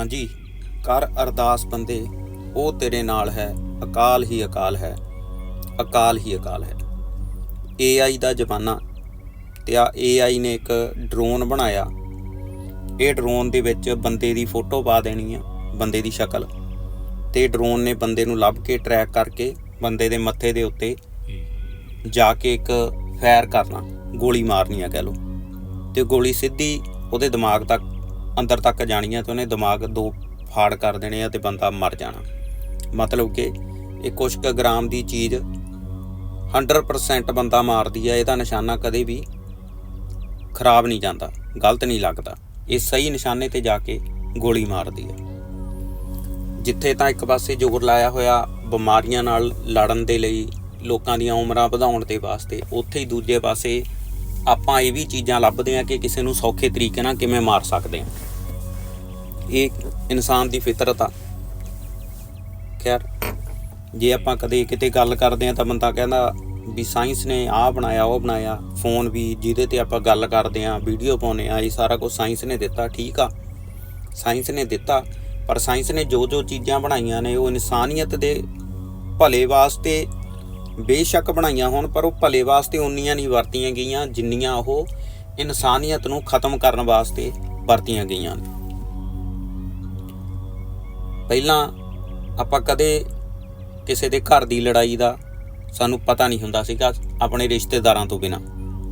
ਹਾਂਜੀ, ਕਰ ਅਰਦਾਸ ਬੰਦੇ, ਉਹ ਤੇਰੇ ਨਾਲ ਹੈ, ਅਕਾਲ ਹੀ ਅਕਾਲ ਹੈ, ਅਕਾਲ ਹੀ ਅਕਾਲ ਹੈ। AI ਦਾ ਜ਼ਮਾਨਾ, ਤੇ ਆ AI ਨੇ ਇੱਕ ਡਰੋਨ ਬਣਾਇਆ। ਇਹ ਡਰੋਨ ਦੇ ਵਿੱਚ ਬੰਦੇ ਦੀ ਫੋਟੋ ਪਾ ਦੇਣੀ ਆ, ਬੰਦੇ ਦੀ ਸ਼ਕਲ। ਤੇ ਡਰੋਨ ਨੇ ਬੰਦੇ ਨੂੰ ਲੱਭ ਕੇ ਟਰੈਕ ਕਰਕੇ, ਬੰਦੇ ਦੇ ਮੱਥੇ ਦੇ ਉੱਤੇ ਜਾ ਕੇ ਇੱਕ ਫਾਇਰ ਕਰਨਾ, ਗੋਲੀ ਮਾਰਨੀ ਆ ਕਹਿ ਲਓ। ਤੇ ਗੋਲੀ ਸਿੱਧੀ ਉਹਦੇ ਦਿਮਾਗ ਤੱਕ ਅੰਦਰ ਤੱਕ ਜਾਣੀ ਹੈ ਤੇ ਉਹਨੇ ਦਿਮਾਗ ਦੋ ਫਾੜ ਕਰ ਦੇਣੇ ਆ ਤੇ ਬੰਦਾ ਮਰ ਜਾਣਾ। ਮਤਲਬ ਕਿ ਇਹ ਕੁਛ ਕੁ ਗ੍ਰਾਮ ਦੀ ਚੀਜ਼ 100% ਬੰਦਾ ਮਾਰਦੀ ਆ, ਇਹਦਾ ਨਿਸ਼ਾਨਾ ਕਦੇ ਵੀ ਖਰਾਬ ਨਹੀਂ ਜਾਂਦਾ, ਗਲਤ ਨਹੀਂ ਲੱਗਦਾ। ਇਹ ਸਹੀ ਨਿਸ਼ਾਨੇ ਤੇ ਜਾ ਕੇ ਗੋਲੀ ਮਾਰਦੀ ਆ। ਜਿੱਥੇ ਤਾਂ ਇੱਕ ਪਾਸੇ ਜ਼ੋਰ ਲਾਇਆ ਹੋਇਆ ਬਿਮਾਰੀਆਂ ਨਾਲ ਲੜਨ ਦੇ ਲਈ ਲੋਕਾਂ ਦੀਆਂ ਉਮਰਾਂ ਵਧਾਉਣ ਦੇ ਵਾਸਤੇ, ਉੱਥੇ ਹੀ ਦੂਜੇ ਪਾਸੇ ਆਪਾਂ ਇਹ ਵੀ ਚੀਜ਼ਾਂ ਲੱਭਦੇ ਆ ਕਿ ਕਿਸੇ ਨੂੰ ਸੌਖੇ ਤਰੀਕੇ ਨਾਲ ਕਿਵੇਂ ਮਾਰ ਸਕਦੇ ਆ ਇਹ ਇਨਸਾਨ ਦੀ ਫਿਤਰਤ ਆ। ਖੈਰ, ਜੇ ਆਪਾਂ ਕਦੇ ਕਿਤੇ ਗੱਲ ਕਰਦੇ ਆ ਤਾਂ ਬੰਦਾ ਕਹਿੰਦਾ ਵੀ ਸਾਇੰਸ ਨੇ ਆਹ ਬਣਾਇਆ, ਉਹ ਬਣਾਇਆ ਫੋਨ ਵੀ ਜਿਹਦੇ ਤੇ ਆਪਾਂ ਗੱਲ ਕਰਦੇ ਆ ਵੀਡੀਓ ਪਾਉਨੇ ਆ ਇਹ ਸਾਰਾ ਕੁਝ ਸਾਇੰਸ ਨੇ ਦਿੱਤਾ, ਠੀਕ ਆ। ਸਾਇੰਸ ਨੇ ਦਿੱਤਾ, ਪਰ ਸਾਇੰਸ ਨੇ ਜੋ ਜੋ ਚੀਜ਼ਾਂ ਬਣਾਈਆਂ ਨੇ, ਉਹ ਇਨਸਾਨੀਅਤ ਦੇ ਭਲੇ ਵਾਸਤੇ ਬੇਸ਼ੱਕ ਬਣਾਈਆਂ ਹੋਣ, ਪਰ ਉਹ ਭਲੇ ਵਾਸਤੇ ਉਨੀਆਂ ਨਹੀਂ ਵਰਤੀਆਂ ਗਈਆਂ, ਜਿੰਨੀਆਂ ਉਹ ਇਨਸਾਨੀਅਤ ਨੂੰ ਖਤਮ ਕਰਨ ਵਾਸਤੇ ਵਰਤੀਆਂ ਗਈਆਂ ਨੇ। ਪਹਿਲਾਂ ਆਪਾਂ ਕਦੇ ਕਿਸੇ ਦੇ ਘਰ ਦੀ ਲੜਾਈ ਦਾ ਸਾਨੂੰ ਪਤਾ ਨਹੀਂ ਹੁੰਦਾ ਸੀਗਾ, ਆਪਣੇ ਰਿਸ਼ਤੇਦਾਰਾਂ ਤੋਂ ਬਿਨਾ।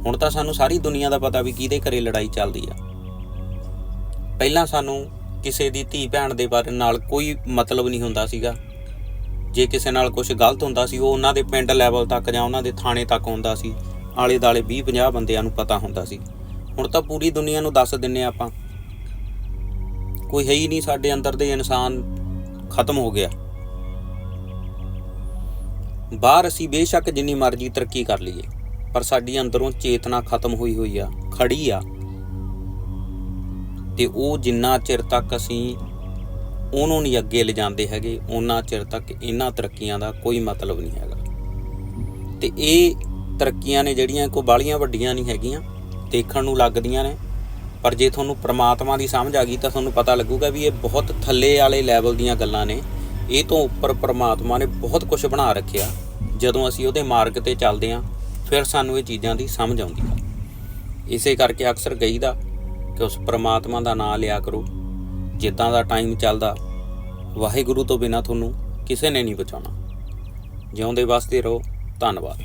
ਹੁਣ ਤਾਂ ਸਾਨੂੰ ਸਾਰੀ ਦੁਨੀਆ ਦਾ ਪਤਾ ਵੀ ਕਿਹਦੇ ਘਰੇ ਲੜਾਈ ਚੱਲਦੀ ਆ। ਪਹਿਲਾਂ ਸਾਨੂੰ ਕਿਸੇ ਦੀ ਧੀ ਭੈਣ ਦੇ ਬਾਰੇ ਨਾਲ ਕੋਈ ਮਤਲਬ ਨਹੀਂ ਹੁੰਦਾ ਸੀਗਾ। ਜੇ ਕਿਸੇ ਨਾਲ ਕੁਝ ਗਲਤ ਹੁੰਦਾ ਸੀ, ਉਹ ਉਹਨਾਂ ਦੇ ਪਿੰਡ ਲੈਵਲ ਤੱਕ ਜਾਂ ਉਹਨਾਂ ਦੇ ਥਾਣੇ ਤੱਕ ਹੁੰਦਾ ਸੀ। ਆਲੇ ਦਾਲੇ 20 50 ਬੰਦਿਆਂ ਨੂੰ ਪਤਾ ਹੁੰਦਾ ਸੀ। ਹੁਣ ਤਾਂ ਪੂਰੀ ਦੁਨੀਆ ਨੂੰ ਦੱਸ ਦਿੰਨੇ ਆ ਆਪਾਂ। ਕੋਈ ਹੈ ਹੀ ਨਹੀਂ ਸਾਡੇ ਅੰਦਰ ਦੇ ਇਨਸਾਨ। ਖਤਮ ਹੋ ਗਿਆ। ਬਾਹਰ ਅਸੀਂ ਬੇਸ਼ੱਕ ਜਿੰਨੀ ਮਰਜ਼ੀ ਤਰੱਕੀ ਕਰ ਲਈਏ, ਪਰ ਸਾਡੀ ਅੰਦਰੋਂ ਚੇਤਨਾ ਖਤਮ ਹੋਈ ਹੋਈ ਆ ਖੜੀ ਆ। ਤੇ ਉਹ ਜਿੰਨਾ ਚਿਰ ਤੱਕ ਅਸੀਂ ਉਹਨੂੰ ਨਹੀਂ ਅੱਗੇ ਲਿਜਾਂਦੇ ਹੈਗੇ, ਉਹਨਾਂ ਚਿਰ ਤੱਕ ਇਹਨਾਂ ਤਰੱਕੀਆਂ ਦਾ ਕੋਈ ਮਤਲਬ ਨਹੀਂ ਹੈਗਾ। ਤੇ ਇਹ ਤਰੱਕੀਆਂ ਨੇ ਜਿਹੜੀਆਂ ਕੋਈ ਬਾਲੀਆਂ ਵੱਡੀਆਂ ਨਹੀਂ ਹੈਗੀਆਂ, ਦੇਖਣ ਨੂੰ ਲੱਗਦੀਆਂ ਨੇ, ਪਰ ਜੇ ਤੁਹਾਨੂੰ ਪ੍ਰਮਾਤਮਾ ਦੀ ਸਮਝ ਆ ਗਈ ਤਾਂ ਤੁਹਾਨੂੰ ਪਤਾ ਲੱਗੂਗਾ ਵੀ ਇਹ ਬਹੁਤ ਥੱਲੇ ਵਾਲੇ ਲੈਵਲ ਦੀਆਂ ਗੱਲਾਂ ਨੇ। ਇਹ ਤੋਂ ਉੱਪਰ ਪ੍ਰਮਾਤਮਾ ਨੇ ਬਹੁਤ ਕੁਝ ਬਣਾ ਰੱਖਿਆ। ਜਦੋਂ ਅਸੀਂ ਉਹਦੇ ਮਾਰਗ ਤੇ ਚੱਲਦੇ ਆਂ ਫਿਰ ਸਾਨੂੰ ਇਹ ਚੀਜ਼ਾਂ ਦੀ ਸਮਝ ਆਉਂਦੀ ਆ ਇਸੇ ਕਰਕੇ ਅਕਸਰ ਕਹੀਦਾ ਕਿ ਉਸ ਪ੍ਰਮਾਤਮਾ ਦਾ ਨਾਮ ਲਿਆ ਕਰੋ। ਜਿੱਦਾਂ ਦਾ ਟਾਈਮ ਚੱਲਦਾ, ਵਾਹਿਗੁਰੂ ਤੋਂ ਬਿਨਾ ਤੁਹਾਨੂੰ ਕਿਸੇ ਨੇ ਨਹੀਂ ਬਚਾਉਣਾ। ਜਿਉਂਦੇ ਵਾਸਤੇ ਰਹੋ, ਧੰਨਵਾਦ।